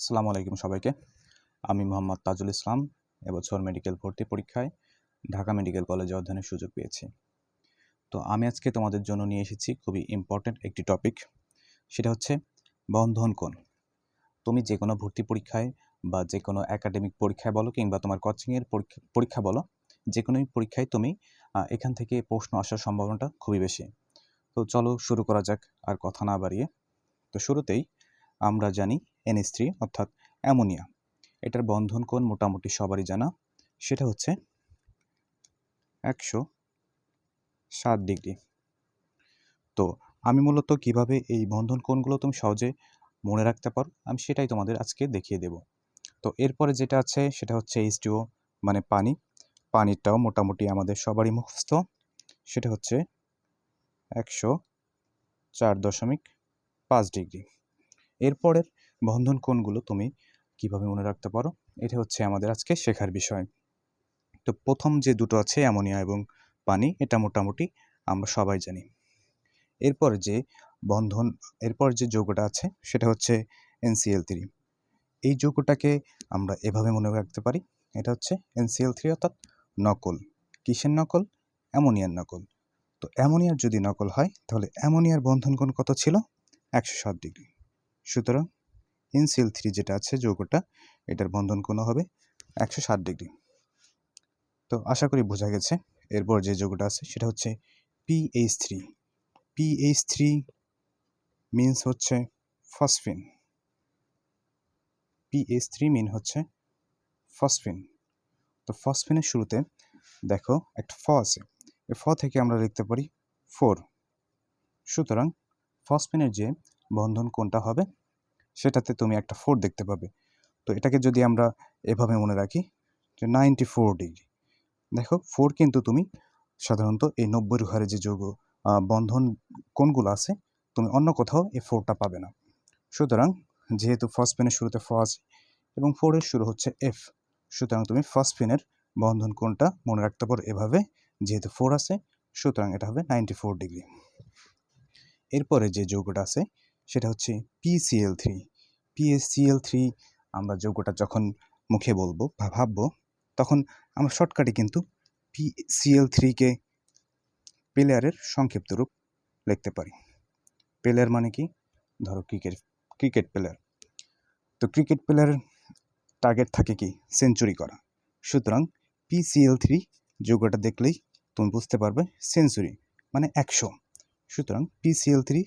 আসসালামু আলাইকুম সবাইকে। আমি মোহাম্মদ তাজুল ইসলাম, এবছর মেডিকেল ভর্তি পরীক্ষায় ঢাকা মেডিকেল কলেজে অধ্যয়নের সুযোগ পেয়েছি। তো আমি আজকে তোমাদের জন্য নিয়ে এসেছি খুবই ইম্পর্ট্যান্ট একটি টপিক সেটা হচ্ছে বন্ধন কোণ। তুমি যে কোনো ভর্তি পরীক্ষায় বা যে কোনো একাডেমিক পরীক্ষায় বলো কিংবা তোমার কোচিংয়ের পরীক্ষা পরীক্ষা বলো যে কোনো পরীক্ষায় তুমি এখান থেকে প্রশ্ন আসার সম্ভাবনাটা খুবই বেশি। তো চলো শুরু করা যাক, আর কথা না বাড়িয়ে। তো শুরুতেই আমরা জানি এনএস থ্রি অর্থাৎ অ্যামোনিয়া। এটার বন্ধন কোণ মোটামুটি সবারই জানা। সেটা হচ্ছে একশো সাত ডিগ্রি। তো আমি মূলত কীভাবে এই বন্ধন কোণগুলো তুমি সহজে মনে রাখতে পারো, আমি সেটাই তোমাদের আজকে দেখিয়ে দেব। তো এরপরে যেটা আছে, সেটা হচ্ছে এইচ মানে পানি। পানিটাও মোটামুটি আমাদের সবারই মুখস্থ। সেটা হচ্ছে একশো চার দশমিক পাঁচ ডিগ্রি। এরপরের বন্ধন কোণগুলো তুমি কীভাবে মনে রাখতে পারো? এটা হচ্ছে আমাদের আজকে শেখার বিষয়। তো প্রথম যে দুটো আছে, অ্যামোনিয়া এবং পানি, এটা মোটামুটি আমরা সবাই জানি। এরপর যে বন্ধন, এরপর যে যৌগটা আছে, সেটা হচ্ছে এনসিএল থ্রি এই যৌগটাকে আমরা এভাবে মনে রাখতে পারি। এটা হচ্ছে এনসিএল থ্রি অর্থাৎ নকল। কিসের নকল? অ্যামোনিয়ার নকল। তো অ্যামোনিয়ার যদি নকল হয়, তাহলে অ্যামোনিয়ার বন্ধন কোণ কত ছিল? একশো সাত ডিগ্রি। সুতরাং এনসিএল থ্রি যেটা আছে যৌগটা, এটার বন্ধন কোণ হবে একশো ষাট ডিগ্রি। তো আশা করি বোঝা গেছে। এরপর যে যৌগটা আছে সেটা হচ্ছে PH three. PH three means হচ্ছে ফসফিন পিএইচ থ্রি মিন হচ্ছে ফসফিন তো ফসফিনের শুরুতে দেখো একটা ফ আছে। এই ফ থেকে আমরা লিখতে পারি ফোর সুতরাং ফসফিনের যে বন্ধন কোনটা হবে সেটাতে তুমি একটা ফোর দেখতে পাবে। তো এটাকে যদি আমরা এভাবে মনে রাখি যে নাইনটি ফোর ডিগ্রি দেখো ফোর কিন্তু তুমি সাধারণত এই নব্বই ঘরে যে যৌগ বন্ধন কোনগুলো আছে, তুমি অন্য কোথাও এই ফোরটা পাবে না। সুতরাং যেহেতু ফার্স্ট পেনের শুরুতে ফ আছে এবং ফোরের শুরু হচ্ছে এফ সুতরাং তুমি ফার্স্ট পেনের বন্ধন কোনটা মনে রাখতে পারো এভাবে, যেহেতু ফোর আছে, সুতরাং এটা হবে নাইনটি ফোর ডিগ্রি এরপরে যে যৌগটা আছে সেটা হচ্ছে পিসিএল থ্রি পিএসসিএল থ্রি আমরা যৌগটা যখন মুখে বলব বা ভাববো, তখন আমরা শর্টকাটে কিন্তু পিসিএল থ্রিকে প্লেয়ারের সংক্ষিপ্ত রূপ লিখতে পারি। প্লেয়ার মানে কি? ধরো ক্রিকেট ক্রিকেট প্লেয়ার তো ক্রিকেট প্লেয়ারের টার্গেট থাকে কি? সেঞ্চুরি করা। সুতরাং পিসিএল থ্রি যৌগটা দেখলেই তুমি বুঝতে পারবে সেঞ্চুরি মানে একশো। সুতরাং পিসিএল থ্রি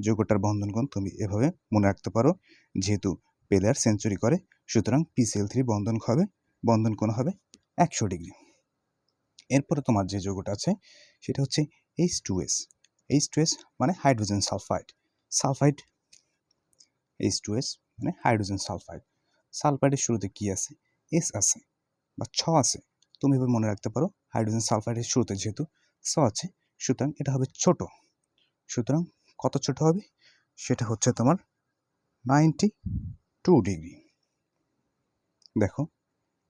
যৌগটার বন্ধনকোণ তুমি এভাবে মনে রাখতে পারো। যেহেতু প্লেয়ার সেঞ্চুরি করে, সুতরাং পিসিএল থ্রি বন্ধন হবে, বন্ধন কোণ হবে একশো ডিগ্রি। এরপরে তোমার যে যৌগটা আছে, সেটা হচ্ছে H two S H two S মানে hydrogen sulphide. Sulphide H two S মানে হাইড্রোজেন সালফাইড। সালফাইডের শুরুতে কি আছে? এস আছে বা ছ আছে। তুমি এভাবে মনে রাখতে পারো, হাইড্রোজেন সালফাইডের শুরুতে যেহেতু স আছে, সুতরাং এটা হবে ছোট। সুতরাং কত ছোট হবে? সেটা হচ্ছে তোমার নাইনটি টু ডিগ্রি দেখো,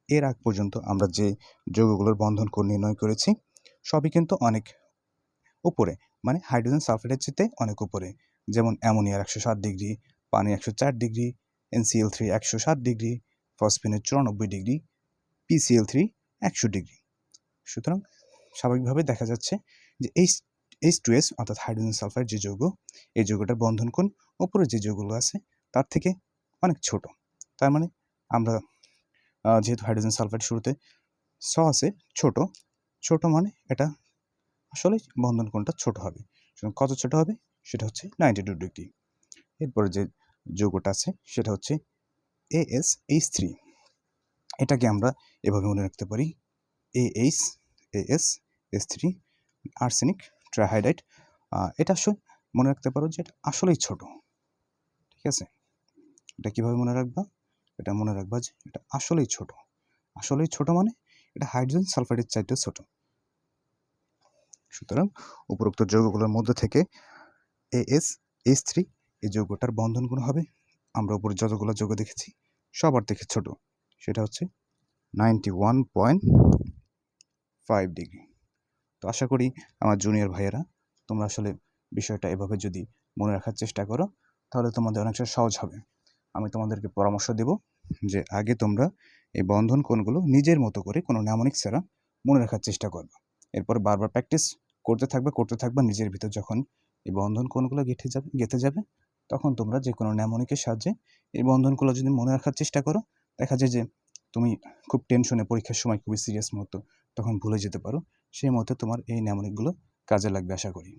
এর আগ পর্যন্ত আমরা যে যৌগগুলোর বন্ধন কোণ নির্ণয় করেছি, সবই কিন্তু অনেক উপরে মানে হাইড্রোজেন সালফাইডের চেয়ে অনেক উপরে। যেমন অ্যামোনিয়ার একশো সাত ডিগ্রি পানি একশো চার ডিগ্রি এনসিএল থ্রি একশো সাত ডিগ্রি ফসফিনের চুরানব্বই ডিগ্রি পিসিএল থ্রি একশো ডিগ্রি সুতরাং স্বাভাবিকভাবে দেখা যাচ্ছে যে এইচ এইচ টু এস অর্থাৎ হাইড্রোজেন সালফাইড যে যৌগ, এই যৌগটার বন্ধন কোণ উপরে যে যৌগগুলো আছে, তার থেকে অনেক ছোট। তার মানে আমরা যেহেতু হাইড্রোজেন সালফাইড শুরুতে স আছে, ছোট। ছোট মানে এটা আসলে বন্ধন কোণটা ছোট হবে। কত ছোট হবে? সেটা হচ্ছে নাইনটি টু ডিগ্রি এরপরে যে যৌগটা আছে, সেটা হচ্ছে এ এস এইচ থ্রি এটাকে আমরা এভাবে মনে রাখতে পারি A H A S S three arsenic trihydride এটা আসলে মনে রাখতে পারো যে এটা আসলেই ছোট। ঠিক আছে? এটা কীভাবে মনে রাখবা? এটা মনে রাখবা যে এটা আসলেই ছোট। আসলেই ছোট মানে এটা হাইড্রোজেন সালফাইডের চাইতেও ছোট। সুতরাং উপরোক্ত যৌগগুলোর মধ্যে থেকে এ এস এস থ্রি এই যৌগটার বন্ধনগুলো হবে। আমরা উপরে যতগুলো যৌগ দেখেছি, সবার থেকে ছোট। সেটা হচ্ছে ninety one point five degree তো আশা করি আমার জুনিয়র ভাইয়েরা, তোমরা আসলে বিষয়টা এভাবে যদি মনে রাখার চেষ্টা করো, তাহলে তোমাদের অনেকটা সহজ হবে। আমি তোমাদেরকে পরামর্শ দেব যে আগে তোমরা এই বন্ধন কোণগুলো নিজের মতো করে কোনো ন্যামনিক ছাড়া মনে রাখার চেষ্টা করবে। এরপর বারবার প্র্যাকটিস করতে থাকবে করতে থাকবে, নিজের ভিতর যখন এই বন্ধন কোণগুলো গেঁথে যাবে গেঁথে যাবে, তখন তোমরা যে কোনো ন্যামনিকের সাহায্যে এই বন্ধনগুলো যদি মনে রাখার চেষ্টা করো, দেখা যায় যে তুমি খুব টেনশনে পরীক্ষার সময় খুবই সিরিয়াস মুহূর্ত, তখন ভুলে যেতে পারো। সেই মুহূর্তে তোমার এই নেমনিকগুলো কাজে লাগবে, আশা করি।